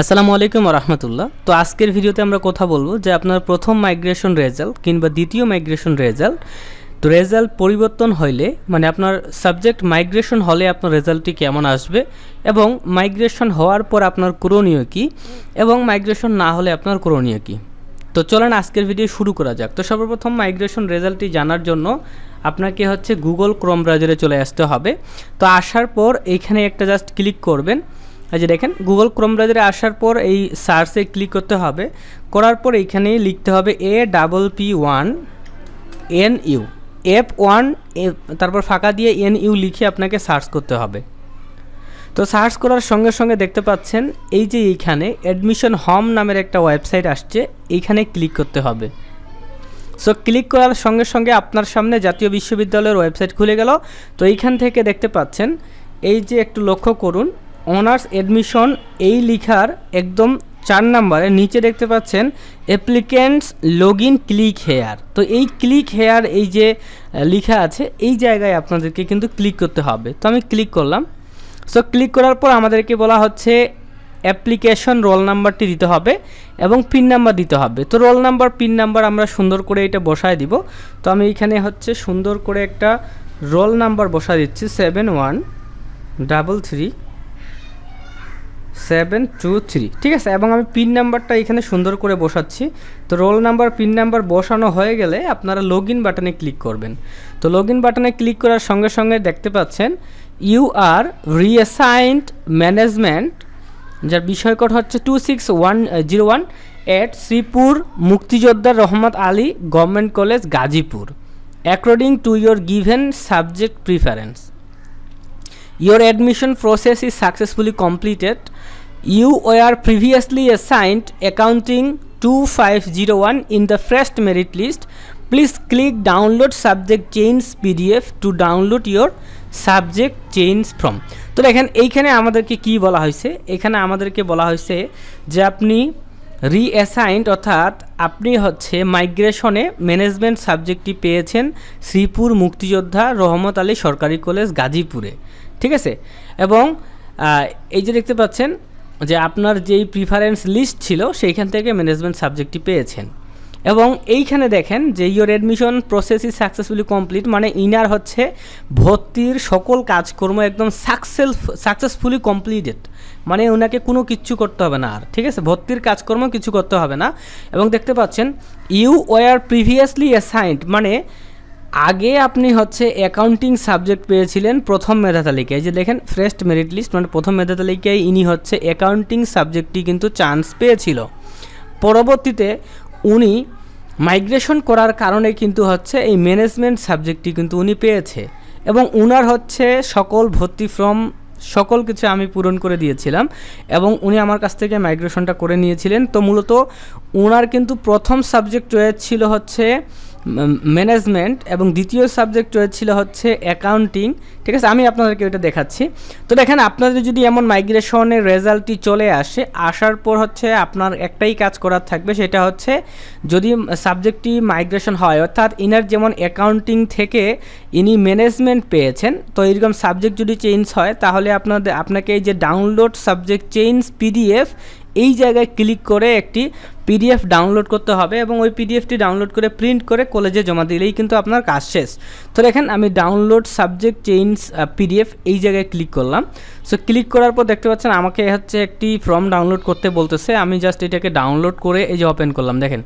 আসসালামু আলাইকুম রহমতুল্লাহ। তো আজকের ভিডিওতে আমরা কথা বলব যে আপনার প্রথম মাইগ্রেশন রেজাল্ট কিংবা দ্বিতীয় মাইগ্রেশন রেজাল্ট তো রেজাল্ট পরিবর্তন হইলে মানে আপনার সাবজেক্ট মাইগ্রেশন হলে আপনার রেজাল্টটি কেমন আসবে এবং মাইগ্রেশন হওয়ার পর আপনার করণীয় কী এবং মাইগ্রেশন না হলে আপনার করণীয় কী। তো চলেন আজকের ভিডিও শুরু করা যাক। তো সর্বপ্রথম মাইগ্রেশন রেজাল্টটি জানার জন্য আপনাকে হচ্ছে গুগল ক্রোম ব্রাউজারে চলে আসতে হবে। তো আসার পর এইখানে একটা জাস্ট ক্লিক করবেন। এই যে দেখেন গুগল ক্রোম ব্রাউজারে আসার পর এই সার্চে ক্লিক করতে হবে। করার পর এইখানে লিখতে হবে A double P one N U F one তারপর ফাঁকা দিয়ে এন ইউ লিখে আপনাকে সার্চ করতে হবে। তো সার্চ করার সঙ্গে সঙ্গে দেখতে পাচ্ছেন, এই যে এইখানে অ্যাডমিশন হোম নামের একটা ওয়েবসাইট আসছে, এইখানে ক্লিক করতে হবে। সো ক্লিক করার সঙ্গে সঙ্গে আপনার সামনে জাতীয় বিশ্ববিদ্যালয়ের ওয়েবসাইট খুলে গেল। তো এইখান থেকে দেখতে পাচ্ছেন, এই যে একটু লক্ষ্য করুন অনার্স অ্যাডমিশন এই লিখার একদম চার নাম্বারে, নিচে দেখতে পাচ্ছেন applicants log in click here তো এই ক্লিক হেয়ার এই যে লিখা আছে, এই জায়গায় আপনাদেরকে কিন্তু ক্লিক করতে হবে। তো আমি ক্লিক করলাম। সো ক্লিক করার পর আমাদেরকে বলা হচ্ছে অ্যাপ্লিকেশন রোল নাম্বারটি দিতে হবে এবং পিন নাম্বার দিতে হবে। তো রোল নাম্বার পিন নাম্বার আমরা সুন্দর করে এটা বসায় দিব। তো আমি এখানে হচ্ছে সুন্দর করে একটা রোল নাম্বার বসা দিচ্ছি seven one double three seven two three ঠিক আছে, এবং আমি পিন নাম্বারটা এখানে সুন্দর করে বসাচ্ছি। তো রোল নাম্বার পিন নাম্বার বসানো হয়ে গেলে আপনারা লগ ইন বাটনে ক্লিক করবেন। তো লগ ইন বাটনে ক্লিক করার সঙ্গে সঙ্গে দেখতে পাচ্ছেন ইউ আর রিঅ্যাসাইন্ড ম্যানেজমেন্ট যার বিষয় কোড হচ্ছে two six one zero one at Sreepur মুক্তিযোদ্ধার Rahmat Ali government college Gazipur. According to your given subject preference your admission process is successfully process you were previously assigned accounting two five zero one in the first merit list please click download subject change PDF to download your subject change from তো এখানে এইখানে আমাদেরকে কী বলা হয়েছে? এখানে আমাদেরকে বলা হয়েছে যে আপনি রিঅ্যাসাইন্ড অর্থাৎ আপনি হচ্ছে মাইগ্রেশনে ম্যানেজমেন্ট সাবজেক্টটি পেয়েছেন শ্রীপুর মুক্তিযোদ্ধা রহমত আলী সরকারি কলেজ গাজীপুরে। ঠিক আছে? এবং এই যে দেখতে পাচ্ছেন যে আপনার যেই প্রিফারেন্স লিস্ট ছিল, সেইখান থেকে ম্যানেজমেন্ট সাবজেক্টটি পেয়েছেন। এবং এইখানে দেখেন যে your admission process is successfully complete মানে ইনার হচ্ছে ভর্তির সকল কাজকর্ম একদম সাকসেস সাকসেসফুলি কমপ্লিটেড মানে ওনাকে কোনো কিচ্ছু করতে হবে না আর, ঠিক আছে? ভর্তির কাজকর্ম কিছু করতে হবে না। এবং দেখতে পাচ্ছেন ইউ ওয়ার প্রিভিয়াসলি অ্যাসাইন্ড মানে আগে আপনি হচ্ছে অ্যাকাউন্টিং সাবজেক্ট পেয়েছিলেন প্রথম মেধা তালিকায়। যে দেখেন ফ্রেস্ট মেরিট লিস্ট মানে প্রথম মেধা তালিকায় ইনি হচ্ছে অ্যাকাউন্টিং সাবজেক্টটি কিন্তু চান্স পেয়েছিল। পরবর্তীতে উনি মাইগ্রেশন করার কারণে কিন্তু হচ্ছে এই ম্যানেজমেন্ট সাবজেক্টটি কিন্তু উনি পেয়েছে এবং উনার হচ্ছে সকল ভর্তি ফর্ম সকল কিছু আমি পূরণ করে দিয়েছিলাম এবং উনি আমার কাছ থেকে মাইগ্রেশনটা করে নিয়েছিলেন। তো মূলত ওনার কিন্তু প্রথম সাবজেক্ট ছিল হচ্ছে ম্যানেজমেন্ট এবং দ্বিতীয় সাবজেক্ট ছিল হচ্ছে অ্যাকাউন্টিং ঠিক আছে, আমি আপনাদেরকে ওইটা দেখাচ্ছি। তো দেখেন, আপনাদের যদি এমন মাইগ্রেশনের রেজাল্টটি চলে আসে, আসার পর হচ্ছে আপনার একটাই কাজ করার থাকবে, সেটা হচ্ছে যদি সাবজেক্টটি মাইগ্রেশন হয়, অর্থাৎ ইনার যেমন অ্যাকাউন্টিং থেকে ইনি ম্যানেজমেন্ট পেয়েছেন, তো এরকম সাবজেক্ট যদি চেঞ্জ হয়, তাহলে আপনাদের, আপনাকে এই যে ডাউনলোড সাবজেক্ট চেঞ্জ পিডিএফ এই জায়গায় ক্লিক করে একটি পিডিএফ ডাউনলোড করতে হবে এবং ওই পিডিএফটি ডাউনলোড করে প্রিন্ট করে কলেজে জমা দিলেই কিন্তু আপনার কাজ শেষ। তো দেখেন, আমি ডাউনলোড সাবজেক্ট চেঞ্জ পিডিএফ এই জায়গায় ক্লিক করলাম। সো ক্লিক করার পর দেখতে পাচ্ছেন, আমাকে হচ্ছে একটি ফর্ম ডাউনলোড করতে বলতেছে। আমি জাস্ট এটাকে ডাউনলোড করে এই যে ওপেন করলাম, দেখেন।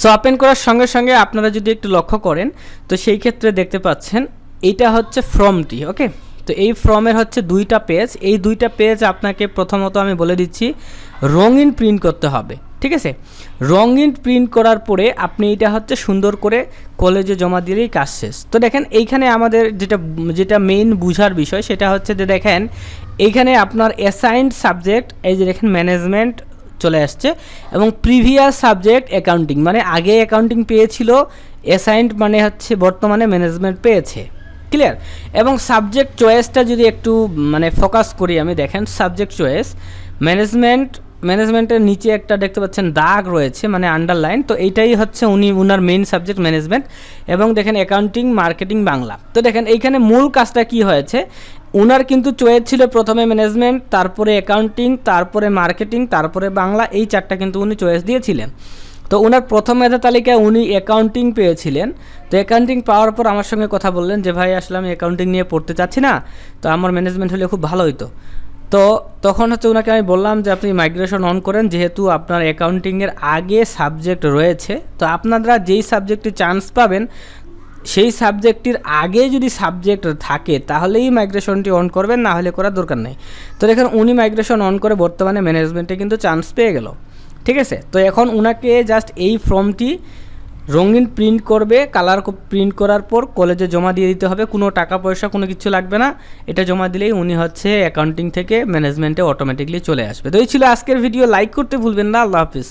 সো ওপেন করার সঙ্গে সঙ্গে আপনারা যদি একটু লক্ষ্য করেন, তো সেই ক্ষেত্রে দেখতে পাচ্ছেন, এটা হচ্ছে ফর্মটি ওকে তো এই ফর্মের হচ্ছে দুইটা পেজ এই দুইটা পেজ আপনাকে প্রথমত আমি বলে দিচ্ছি, রঙিন প্রিন্ট করতে হবে, ঠিক আছে? রঙিন প্রিন্ট করার পরে আপনি এটা হচ্ছে সুন্দর করে কলেজে জমা দিলেই কাজ শেষ। তো দেখেন, এইখানে আমাদের যেটা যেটা মেইন বুঝার বিষয়, সেটা হচ্ছে যে দেখেন, এইখানে আপনার অ্যাসাইন্ড সাবজেক্ট এই যে দেখেন ম্যানেজমেন্ট চলে আসছে, এবং প্রিভিয়াস সাবজেক্ট অ্যাকাউন্টিং মানে আগে অ্যাকাউন্টিং পেয়েছিল অ্যাসাইন্ড মানে হচ্ছে বর্তমানে ম্যানেজমেন্ট পেয়েছে। ক্লিয়ার এবং সাবজেক্ট চয়েসটা যদি একটু মানে ফোকাস করি আমি, দেখেন সাবজেক্ট চয়েস ম্যানেজমেন্ট ম্যানেজমেন্টের নিচে একটা দেখতে পাচ্ছেন দাগ রয়েছে মানে আন্ডারলাইন তো এইটাই হচ্ছে উনি, উনার মেইন সাবজেক্ট ম্যানেজমেন্ট এবং দেখেন অ্যাকাউন্টিং মার্কেটিং বাংলা। তো দেখেন, এইখানে মূল কাজটা কি হয়েছে? ওনার কিন্তু চয়েস ছিল প্রথমে ম্যানেজমেন্ট তারপরে অ্যাকাউন্টিং তারপরে মার্কেটিং তারপরে বাংলা, এই চারটা কিন্তু উনি চয়েস দিয়েছিলেন। তো ওনার প্রথম মেধা তালিকায় উনি অ্যাকাউন্টিং পেয়েছিলেন। তো অ্যাকাউন্টিং পাওয়ার পর আমার সঙ্গে কথা বললেন যে, ভাই, আসলে আমি অ্যাকাউন্টিং নিয়ে পড়তে চাচ্ছি না, তো আমার ম্যানেজমেন্ট হলে খুব ভালো হতো তো তখন হচ্ছে ওনাকে আমি বললাম যে, আপনি মাইগ্রেশন অন করেন, যেহেতু আপনার অ্যাকাউন্টিংয়ের আগে সাবজেক্ট রয়েছে, তো আপনারা যেই সাবজেক্টে চান্স পাবেন, সেই সাবজেক্টটির আগে যদি সাবজেক্ট থাকে, তাহলেই মাইগ্রেশনটি অন করবেন, না হলে করার দরকার নেই। তো দেখেন, উনি মাইগ্রেশন অন করে বর্তমানে ম্যানেজমেন্টে কিন্তু চান্স পেয়ে গেল। ঠিক আছে? তো এখন ওনাকে জাস্ট এই ফর্মটি রঙিন প্রিন্ট করবে কালার প্রিন্ট করার পর কলেজে জমা দিয়ে দিতে হবে। কোনো টাকা পয়সা, কোনো কিছু লাগবে না। এটা জমা দিলেই উনি হচ্ছে অ্যাকাউন্টিং থেকে ম্যানেজমেন্টে অটোমেটিকলি চলে আসবে। তো এই ছিল আজকের ভিডিও লাইক করতে ভুলবেন না। আল্লাহ হাফিজ।